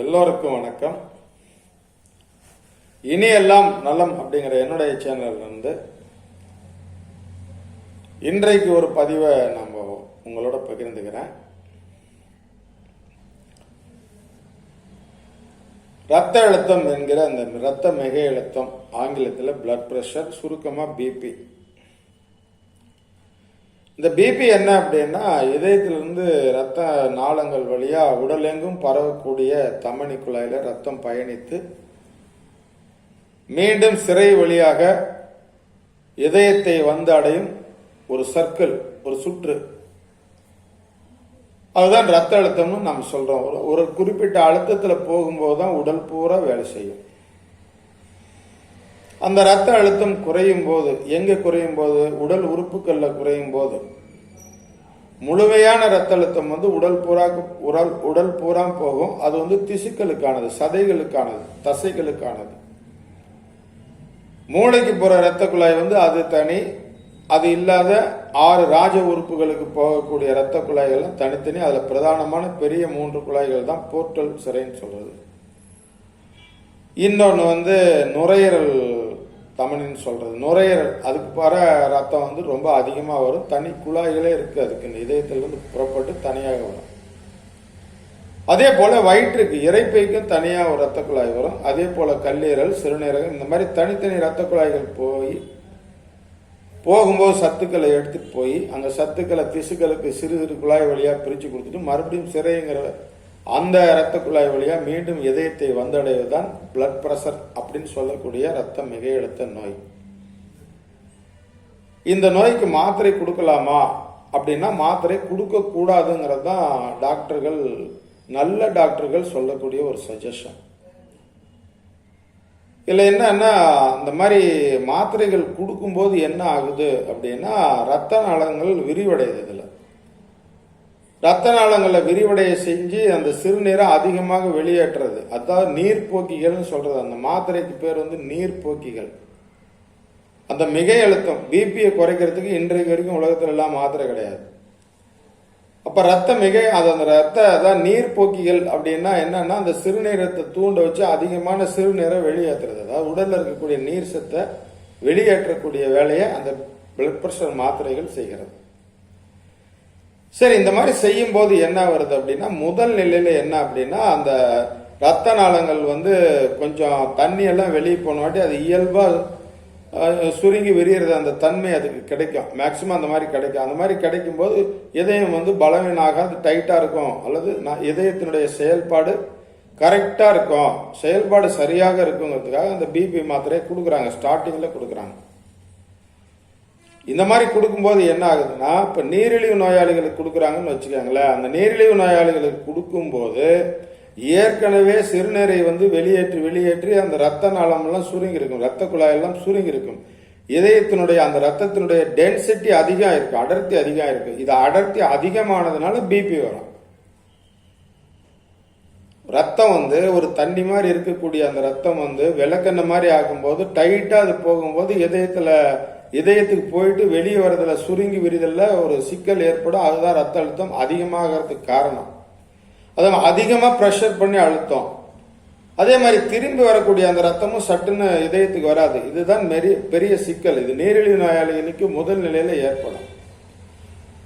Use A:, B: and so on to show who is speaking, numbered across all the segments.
A: எல்லோருக்கும் வணக்கம். இனியெல்லாம் நலம் அப்படிங்கிற என்னுடைய சேனல்ல இருந்து இன்றைக்கு ஒரு பதிவை நம்ம உங்களோட பகிர்ந்துக்கிறேன். ரத்த அழுத்தம் என்கிற அந்த ரத்த மிக அழுத்தம் ஆங்கிலத்தில் பிளட் ப்ரெஷர் சுருக்கமாக பிபி இந்த பிபி என்ன அப்படின்னா இதயத்திலிருந்து ரத்த நாளங்கள் வழியாக உடலெங்கும் பரவக்கூடிய தமணி குழாயில் ரத்தம் பயணித்து மீண்டும் சிறை வழியாக இதயத்தை வந்து அடையும் ஒரு சர்க்கிள் ஒரு சுற்று. அதுதான் ரத்த அழுத்தம்னு நம்ம சொல்கிறோம் ஒரு- ஒரு குறிப்பிட்ட அழுத்தத்தில் போகும்போது தான் உடல் பூரா வேலை செய்யும். அந்த ரத்த அழுத்தம் குறையும் போது எங்க குறையும் போது உடல் உறுப்புகளில் குறையும் போது முழுமையான ரத்த அழுத்தம் வந்து உடல் பூரா உடல் உடல் பூரா போகும். அது வந்து திசுக்களுக்கானது சதைகளுக்கானது தசைகளுக்கானது. மூளைக்கு போகிற ரத்த குழாய் வந்து அது தனி அது இல்லாத ஆறு ராஜ உறுப்புகளுக்கு போகக்கூடிய ரத்த குழாய்கள்லாம் தனித்தனி. அதில் பிரதானமான பெரிய மூன்று குழாய்கள் தான் போர்ட்டல் சிறைன்னு சொல்கிறது இன்னொன்று வந்து நுரையீரல் தமனின்னு சொல்றது. நுரையீரல் அதுக்கு பார ரத்தம் வந்து ரொம்ப அதிகமாக வரும். தனி குழாய்களே இருக்கு அதுக்கு. இதயத்திலிருந்து புறப்பட்டு தனியாக வரும். அதே போல வயிற்றுக்கு இறைப்பைக்கும் தனியாக ஒரு ரத்த குழாய் வரும். அதே போல கல்லீரல் சிறுநீரகம் இந்த மாதிரி தனித்தனி ரத்த குழாய்கள் போய் போகும்போது சத்துக்களை எடுத்துகிட்டு போய் அந்த சத்துக்களை திசுக்களுக்கு சிறு சிறு குழாய் வழியாக பிரித்து கொடுத்துட்டு மறுபடியும் சிறைங்கிற அந்த இரத்த குழாய் வழியா மீண்டும் இதயத்தை வந்தடைவதுதான் பிளட் பிரஷர் அப்படின்னு சொல்லக்கூடிய ரத்தம் மிக நோய். இந்த நோய்க்கு மாத்திரை கொடுக்கலாமா? அப்படின்னா மாத்திரை கொடுக்க கூடாதுங்கிறது தான் டாக்டர்கள் நல்ல டாக்டர்கள் சொல்லக்கூடிய ஒரு சஜஷன் இதில் என்னன்னா இந்த மாதிரி மாத்திரைகள் கொடுக்கும்போது என்ன ஆகுது அப்படின்னா ரத்த நலங்கள் விரிவடையுது இதில் ரத்த நாளங்களை விரிவடைய செஞ்சு அந்த சிறுநீரை அதிகமாக வெளியேற்றுறது அதாவது நீர்ப்போக்கிகள்னு சொல்றது. அந்த மாத்திரைக்கு பேர் வந்து நீர்ப்போக்கிகள். அந்த மிக அழுத்தம் பிபியை குறைக்கிறதுக்கு இன்றைக்கு வரைக்கும் உலகத்துல எல்லாம் மாத்திரை கிடையாது. அப்போ ரத்த மிகை அது அந்த ரத்த அதான் நீர் போக்கிகள் அப்படின்னா என்னன்னா அந்த சிறுநீரத்தை தூண்ட வச்சு அதிகமான சிறுநீரை வெளியேற்றுறது. அதாவது உடலில் இருக்கக்கூடிய நீர் சத்தை வெளியேற்றக்கூடிய வேலையை அந்த பிளட் ப்ரெஷர் மாத்திரைகள் செய்கிறது. சரி இந்த மாதிரி செய்யும் போது என்ன வருது அப்படின்னா முதல் நிலையில என்ன அப்படின்னா அந்த ரத்த நாளங்கள் வந்து கொஞ்சம் தண்ணி எல்லாம் வெளியே போனவாட்டி அது இயல்பாக சுருங்கி விரியறது அந்த தன்மை அதுக்கு கிடைக்கும். மேக்சிமம் அந்த மாதிரி கிடைக்கும். அந்த மாதிரி கிடைக்கும் போது இதயம் வந்து பலவீனாகாது டைட்டாக இருக்கும். அல்லது நான் இதயத்தினுடைய செயல்பாடு கரெக்டாக இருக்கும். செயல்பாடு சரியாக இருக்குங்கிறதுக்காக அந்த பிபி மாத்திரையை கொடுக்குறாங்க. ஸ்டார்டிங்கில் கொடுக்குறாங்க. இந்த மாதிரி கொடுக்கும்போது என்ன ஆகுதுன்னா இப்போ நீரிழிவு நோயாளிகளுக்கு கொடுக்குறாங்கன்னு வச்சுக்கோங்களேன். அந்த நீரிழிவு நோயாளிகளுக்கு கொடுக்கும்போது ஏற்கனவே சிறுநீரை வந்து வெளியேற்றி வெளியேற்றி அந்த ரத்த நாளமெல்லாம் சுருங்கியிருக்கும். ரத்த குழாயெல்லாம் சுருங்கியிருக்கும். இதயத்தினுடைய அந்த ரத்தத்தினுடைய டென்சிட்டி அதிகம் இருக்கு அடர்த்தி அதிகம் இருக்கு இது அடர்த்தி அதிகமானதுனால பிபி வரும். ரத்தம் வந்து ஒரு தண்ணி மாதிரி இருக்கக்கூடிய அந்த ரத்தம் வந்து விளக்கெண்ணெய் மாதிரி ஆகும்போது டைட்டா அது போகும்போது இதயத்துல இதயத்துக்கு போயிட்டு வெளியே வரதில் சுருங்கி விரிதலில் ஒரு சிக்கல் ஏற்படும். அதுதான் ரத்த அழுத்தம். அதிகமாகிறதுக்கு காரணம். அதான் அதிகமாக ப்ரெஷர் பண்ணி அழுத்தம். அதே மாதிரி திரும்பி வரக்கூடிய அந்த ரத்தமும் சட்டுன்னு இதயத்துக்கு வராது. இதுதான் மெரி- பெரிய சிக்கல். இது நீரிழிவு நோயாளிகளுக்கு முதல் நிலையில் ஏற்படும்.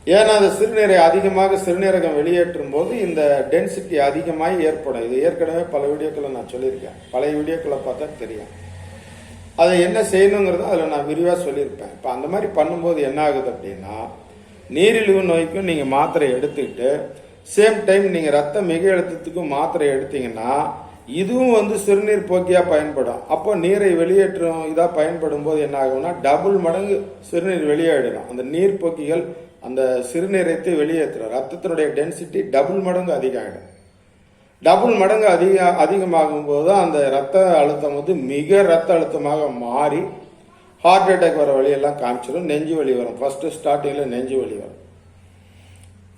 A: ஏன்னா அந்த சிறுநீரை அதிகமாக சிறுநீரகம் வெளியேற்றும் போது இந்த டென்சிட்டி அதிகமாகி ஏற்படும். இது ஏற்கனவே பல வீடியோக்களை நான் சொல்லியிருக்கேன். பழைய வீடியோக்களை பார்த்தா தெரியும். அதை என்ன செய்யணுங்கிறத அதில் நான் விரிவாக சொல்லியிருப்பேன். இப்போ அந்த மாதிரி பண்ணும்போது என்ன ஆகுது அப்படின்னா நீரிழிவு நோய்க்கும் நீங்கள் மாத்திரை எடுத்துக்கிட்டு சேம் டைம் நீங்கள் ரத்த மிக அழுத்தத்துக்கும் மாத்திரை எடுத்தீங்கன்னா இதுவும் வந்து சிறுநீர் போக்கியாக பயன்படும். அப்போ நீரை வெளியேற்றும் இதாக பயன்படும் போது என்ன ஆகும்னா டபுள் மடங்கு சிறுநீர் வெளியேறிடும். அந்த நீர் போக்கிகள் அந்த சிறுநீரத்தை வெளியேற்றும் ரத்தத்தினுடைய டென்சிட்டி டபுள் மடங்கு அதிகமாகிடும் டபுள் மடங்கு அதிக அதிகமாகும் போது தான் அந்த ரத்த அழுத்தம் வந்து மிக ரத்த அழுத்தமாக மாறி ஹார்ட் அட்டாக் வர வழியெல்லாம் காமிச்சிடும் நெஞ்சு வலி வரும். ஃபஸ்ட்டு ஸ்டார்டிங்கில் நெஞ்சு வலி வரும்.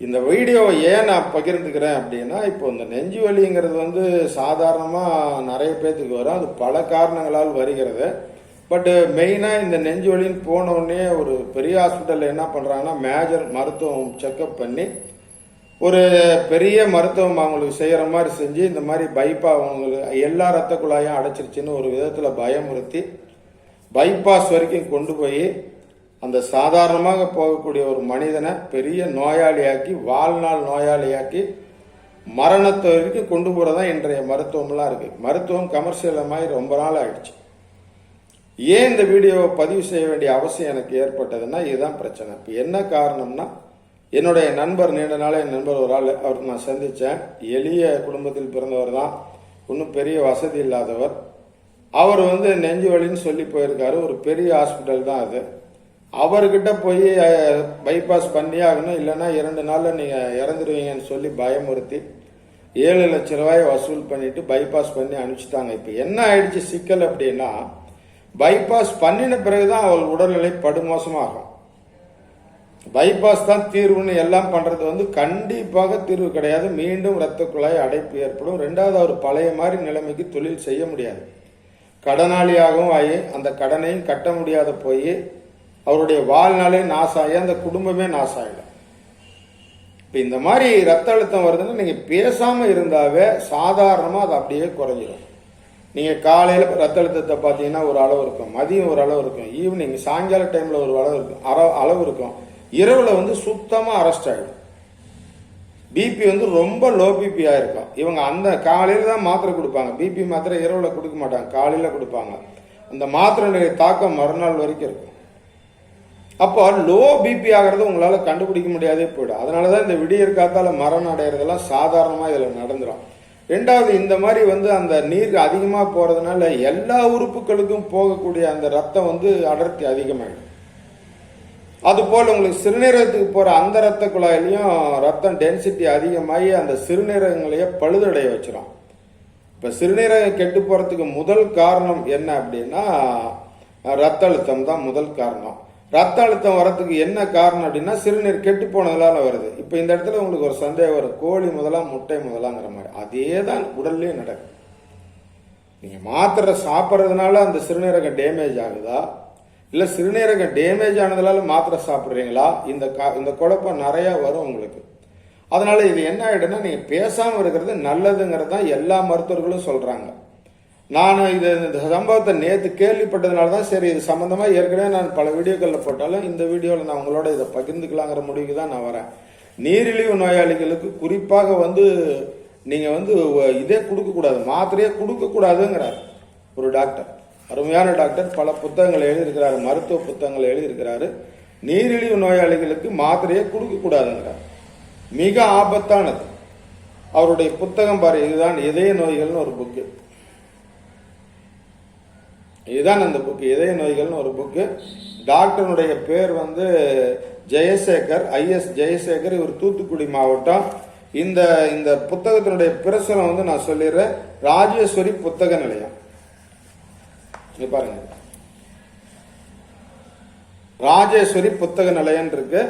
A: இந்த வீடியோவை ஏன் நான் பகிர்ந்துக்கிறேன் அப்படின்னா இப்போ இந்த நெஞ்சு வலிங்கிறது வந்து சாதாரணமாக நிறைய பேர்த்துக்கு வரும். அது பல காரணங்களால் வருகிறது. பட்டு மெயினாக இந்த நெஞ்சு வலின்னு போனோடனே ஒரு பெரிய ஹாஸ்பிட்டலில் என்ன பண்ணுறாங்கன்னா மேஜர் மருத்துவம் செக்கப் பண்ணி ஒரு பெரிய மருத்துவம் அவங்களுக்கு செய்யற மாதிரி செஞ்சு இந்த மாதிரி பைப்பா அவங்களுக்கு எல்லா ரத்த குழாயும் அடைச்சிருச்சுன்னு ஒரு விதத்துல பயமுறுத்தி பைபாஸ் வரைக்கும் கொண்டு போய் அந்த சாதாரணமாக போகக்கூடிய ஒரு மனிதனை பெரிய நோயாளியாக்கி வாழ்நாள் நோயாளியாக்கி மரணத்தை வரைக்கும் கொண்டு போறதான் இன்றைய மருத்துவம்லாம் இருக்கு. மருத்துவம் கமர்ஷியலமாகி ரொம்ப நாள் ஆயிடுச்சு. ஏன் இந்த வீடியோவை பதிவு செய்ய வேண்டிய அவசியம் எனக்கு ஏற்பட்டதுன்னா இதுதான் பிரச்சனை. இப்போ என்ன காரணம்னா என்னுடைய நண்பர் நீண்ட நாள் என் நண்பர் ஒரு ஆள். அவருக்கு நான் சந்தித்தேன் எளிய குடும்பத்தில் பிறந்தவர் தான். ஒன்றும் பெரிய வசதி இல்லாதவர். அவர் வந்து நெஞ்சு வலின்னு சொல்லி போயிருக்காரு. ஒரு பெரிய ஹாஸ்பிட்டல் தான் அது. அவர்கிட்ட போய் பைபாஸ் பண்ணி ஆகணும். இல்லைன்னா இரண்டு நாளில் நீங்கள் இறந்துருவீங்கன்னு சொல்லி பயமுறுத்தி ஏழு லட்ச ரூபாயை வசூல் பண்ணிட்டு பைபாஸ் பண்ணி அனுப்பிச்சிட்டாங்க. இப்போ என்ன ஆயிடுச்சு சிக்கல் அப்படின்னா பைபாஸ் பண்ணின பிறகுதான் அவள் உடல்நிலை படுமோசமாகும். பைபாஸ் தான் தீர்வுன்னு எல்லாம் பண்றது வந்து கண்டிப்பாக தீர்வு கிடையாது. மீண்டும் இரத்த குழாய் அடைப்பு ஏற்படும். ரெண்டாவது அவர் பழைய மாதிரி நிலைமைக்கு தொழில் செய்ய முடியாது. கடனாளியாகவும் ஆகி அந்த கடனையும் கட்ட முடியாத போய் அவருடைய வாழ்நாளே நாசாகி அந்த குடும்பமே நாசாயிடும். இப்போ இந்த மாதிரி ரத்த அழுத்தம் வருதுன்னா நீங்கள் பேசாமல் இருந்தாவே சாதாரணமாக அது அப்படியே குறைஞ்சிடும் நீங்கள் காலையில் ரத்த அழுத்தத்தை பார்த்தீங்கன்னா ஒரு அளவு இருக்கும். மதியம் ஒரு அளவு இருக்கும். ஈவினிங் சாயங்கால டைமில் ஒரு அளவு இருக்கும். அற- அளவு இருக்கும். இரவில் வந்து சுத்தமாக அரெஸ்ட் ஆகிடும் பிபி வந்து ரொம்ப லோ பிபியாக இருக்கும் இவங்க அந்த காலையில் தான் மாத்திரை கொடுப்பாங்க. பிபி மாத்திரை இரவில் கொடுக்க மாட்டாங்க. காலையில் கொடுப்பாங்க. அந்த மாத்திரையுடைய தாக்கம் மறுநாள் வரைக்கும் இருக்கும். அப்போ லோ பிபி ஆகிறது உங்களால் கண்டுபிடிக்க முடியாதே போயிடும். அதனாலதான் இந்த விடியற் காத்தால மரணம் அடைகிறதெல்லாம் சாதாரணமாக இதில் நடந்துடும் ரெண்டாவது இந்த மாதிரி வந்து அந்த நீர் அதிகமாக போகிறதுனால எல்லா உறுப்புகளுக்கும் போகக்கூடிய அந்த ரத்தம் வந்து அடர்த்தி அதிகமாயிடும். அதுபோல் உங்களுக்கு சிறுநீரகத்துக்கு போகிற அந்த ரத்த குழாயிலையும் ரத்தம் டென்சிட்டி அதிகமாகி அந்த சிறுநீரகங்களையே பழுதடைய வச்சிடும் இப்போ சிறுநீரகம் கெட்டு போகிறதுக்கு முதல் காரணம் என்ன அப்படின்னா ரத்த அழுத்தம் தான் முதல் காரணம். ரத்த அழுத்தம் வரத்துக்கு என்ன காரணம் அப்படின்னா சிறுநீர் கெட்டு போனதுனால வருது. இப்போ இந்த இடத்துல உங்களுக்கு ஒரு சந்தேகம் வரும். கோழி முதலா முட்டை முதலாங்கிற மாதிரி. அதே தான் உடல்லே நடக்கும் நீங்கள் மாத்திரை சாப்பிட்றதுனால அந்த சிறுநீரகம் டேமேஜ் ஆகுதா? இல்ல சிறுநீரகம் டேமேஜ் ஆனதுனால மாத்திரை சாப்பிட்றீங்களா? இந்த கா- இந்த குழப்பம் நிறைய வரும் உங்களுக்கு. அதனால இது என்ன ஆயிடும்னா நீங்க பேசாம இருக்கிறது நல்லதுங்கிறது தான் எல்லா மருத்துவர்களும் சொல்றாங்க. நான் இது இந்த சம்பவத்தை நேற்று கேள்விப்பட்டதுனால தான் சரி இது சம்மந்தமாக ஏற்கனவே நான் பல வீடியோக்களில் போட்டாலும் இந்த வீடியோவில் நான் உங்களோட இதை பகிர்ந்துக்கலாங்கிற முடிவுக்கு தான் நான் வரேன். நீரிழிவு நோயாளிகளுக்கு குறிப்பாக வந்து நீங்கள் வந்து இதே கொடுக்கக்கூடாது மாத்திரையே கொடுக்கக்கூடாதுங்கிறார் ஒரு டாக்டர். அருமையான டாக்டர் பல புத்தகங்களை எழுதியிருக்கிறாரு மருத்துவ புத்தகங்களை எழுதியிருக்கிறாரு. நீரிழிவு நோயாளிகளுக்கு மாத்திரையை கொடுக்கக்கூடாதுங்கிறார். மிக ஆபத்தானது. அவருடைய புத்தகம் பாரு இதுதான் இதய நோய்கள்னு ஒரு புக்கு இதுதான் அந்த புக்கு இதய நோய்கள்னு ஒரு புக்கு டாக்டருடைய பேர் வந்து ஜெயசேகர் ஐஎஸ் ஜெயசேகர் இவர் தூத்துக்குடி மாவட்டம். இந்த இந்த புத்தகத்தினுடைய பிரசுரம் வந்து நான் சொல்லிடுறேன். ராஜேஸ்வரி புத்தக நிலையம். இங்க பாருங்க. ராஜேஸ்வரி புத்தக நிலையம் இருக்கு.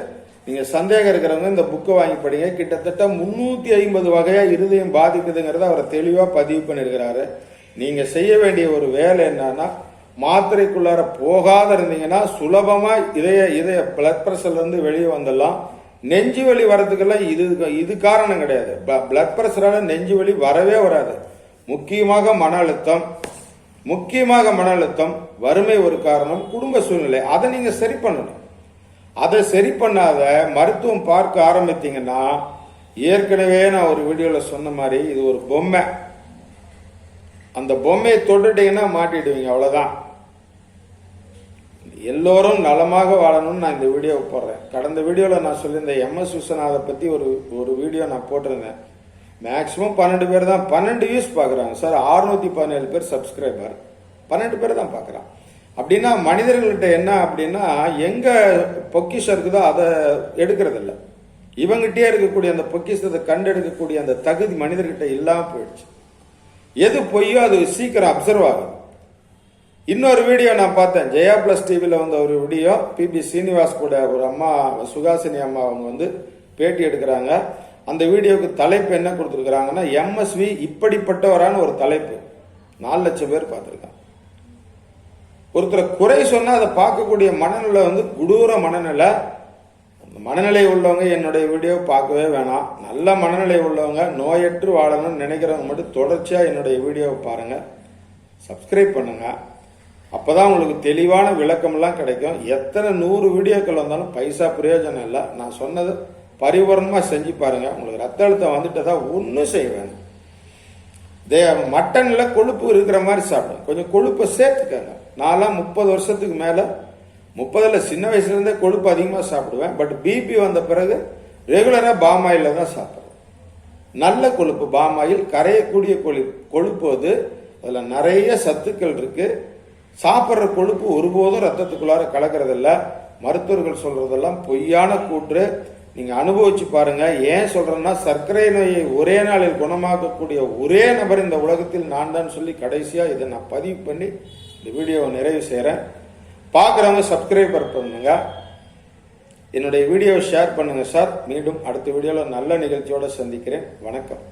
A: நீங்க சந்தேகம் இருக்கிறவங்க இந்த புக்கை வாங்கி படிங்க. கிட்டத்தட்ட முன்னூத்தி ஐம்பது வகையா இருதயம் பாதிக்குதுங்கிறத அவர் தெளிவா பதிவு பண்ணிருக்கிறாரு நீங்க செய்ய வேண்டிய ஒரு வேலை என்னன்னா மாத்திரைக்குள்ளார போகாத இருந்தீங்கன்னா சுலபமா இதய இதய பிளட் பிரஷர்ல இருந்து வெளியே வந்துடலாம். நெஞ்சு வலி வரதுக்கெல்லாம் இது இது காரணம் கிடையாது. பிளட் பிரஷரால நெஞ்சு வலி வரவே வராது. முக்கியமாக மன அழுத்தம். முக்கியமாக மன அழுத்தம் வறுமை ஒரு காரணம் குடும்ப சூழ்நிலை. அதை நீங்க சரி பண்ணணும். அதை சரி பண்ணாத மருத்துவம் பார்க்க ஆரம்பித்தீங்கன்னா ஏற்கனவே நான் ஒரு வீடியோவில் சொன்ன மாதிரி இது ஒரு பொம்மை. அந்த பொம்மையை தொட்டுட்டீங்கன்னா மாட்டிடுவீங்க அவ்வளோதான் எல்லோரும் நலமாக வாழணும்னு நான் இந்த வீடியோவை போடுறேன். கடந்த வீடியோவில் நான் சொல்லியிருந்தேன் எம்எஸ் விஸ்வநாதை பற்றி ஒரு ஒரு வீடியோ நான் போட்டிருந்தேன். மேக்ஸிமம் பன்னெண்டு பேர் தான். பன்னெண்டு வியூஸ் பார்க்குறாங்க. சார் அறுநூத்தி பதினேழு பேர் சப்ஸ்கிரைபர் பன்னெண்டு பேர் தான் பார்க்குறான். அப்படின்னா மனிதர்கள்ட்ட என்ன அப்படின்னா எங்கே பொக்கிஷம் இருக்குதோ அதை எடுக்கிறதில்ல. இவங்கிட்டே இருக்கக்கூடிய அந்த பொக்கிஷத்தை கண்டெடுக்கக்கூடிய அந்த தகுதி மனிதர்கிட்ட இல்லாமல் போயிடுச்சு. எது பொய்யோ அது சீக்கிரம் அப்சர்வ் ஆகும். இன்னொரு வீடியோ நான் பார்த்தேன். ஜெயா பிளஸ் டிவியில் வந்த ஒரு வீடியோ பிபி சீனிவாஸ் கூட ஒரு அம்மா சுகாசினி அம்மா அவங்க வந்து பேட்டி எடுக்கிறாங்க. அந்த வீடியோவுக்கு தலைப்பு என்ன கொடுத்துருக்குறாங்கன்னா எம்எஸ்வி இப்படிப்பட்டவரான ஒரு தலைப்பு. நாலு லட்சம் பேர் பார்த்துருக்காங்க. ஒருத்தரை குறை சொன்னால் அதை பார்க்கக்கூடிய மனநிலை வந்து கொடூர மனநிலை. அந்த மனநிலை உள்ளவங்க என்னுடைய வீடியோ பார்க்கவே வேணாம். நல்ல மனநிலை உள்ளவங்க நோயற்று வாழணும்னு நினைக்கிறவங்க மட்டும் தொடர்ச்சியாக என்னுடைய வீடியோவை பாருங்கள் சப்ஸ்கிரைப் அப்போ தான் உங்களுக்கு தெளிவான விளக்கமெல்லாம் கிடைக்கும். எத்தனை நூறு வீடியோக்கள் வந்தாலும் பைசா பிரயோஜனம் இல்லை. நான் சொன்னது பரிபூர்ணமாக செஞ்சு பாருங்கள் உங்களுக்கு ரத்த அழுத்தம் வந்துட்டதா ஒன்றும் செய்வேன் தே மட்டனில் கொழுப்பு இருக்கிற மாதிரி சாப்பிடுங்க. கொஞ்சம் கொழுப்பை சேர்த்துக்கங்க. நான்லாம் முப்பது வருஷத்துக்கு மேலே முப்பதில் சின்ன வயசுலேருந்தே கொழுப்பு அதிகமாக சாப்பிடுவேன். பட் பிபி வந்த பிறகு ரெகுலராக பாமாயில தான் சாப்பிட்றேன் நல்ல கொழுப்பு பாமாயில் கரையக்கூடிய கொழு கொழுப்பு அது. அதில் நிறைய சத்துக்கள் இருக்குது சாப்பிட்ற கொழுப்பு ஒருபோதும் ரத்தத்துக்குள்ளார கலக்கிறதில்ல. மருத்துவர்கள் சொல்கிறதெல்லாம் பொய்யான கூற்று. நீங்க அனுபவிச்சு பாருங்க. ஏன் சொல்றேன்னா சர்க்கரை நோயை ஒரே நாளில் குணமாக்கக்கூடிய ஒரே நபர் இந்த உலகத்தில் நான் தான் சொல்லி கடைசியா இதை நான் பதிவு பண்ணி இந்த வீடியோவை நிறைவு செய்கிறேன் பார்க்குறவங்க சப்ஸ்கிரைபர் பண்ணுங்க. என்னுடைய வீடியோவை ஷேர் பண்ணுங்க சார் மீண்டும் அடுத்த வீடியோவில் நல்ல நிகழ்ச்சியோட சந்திக்கிறேன். வணக்கம்.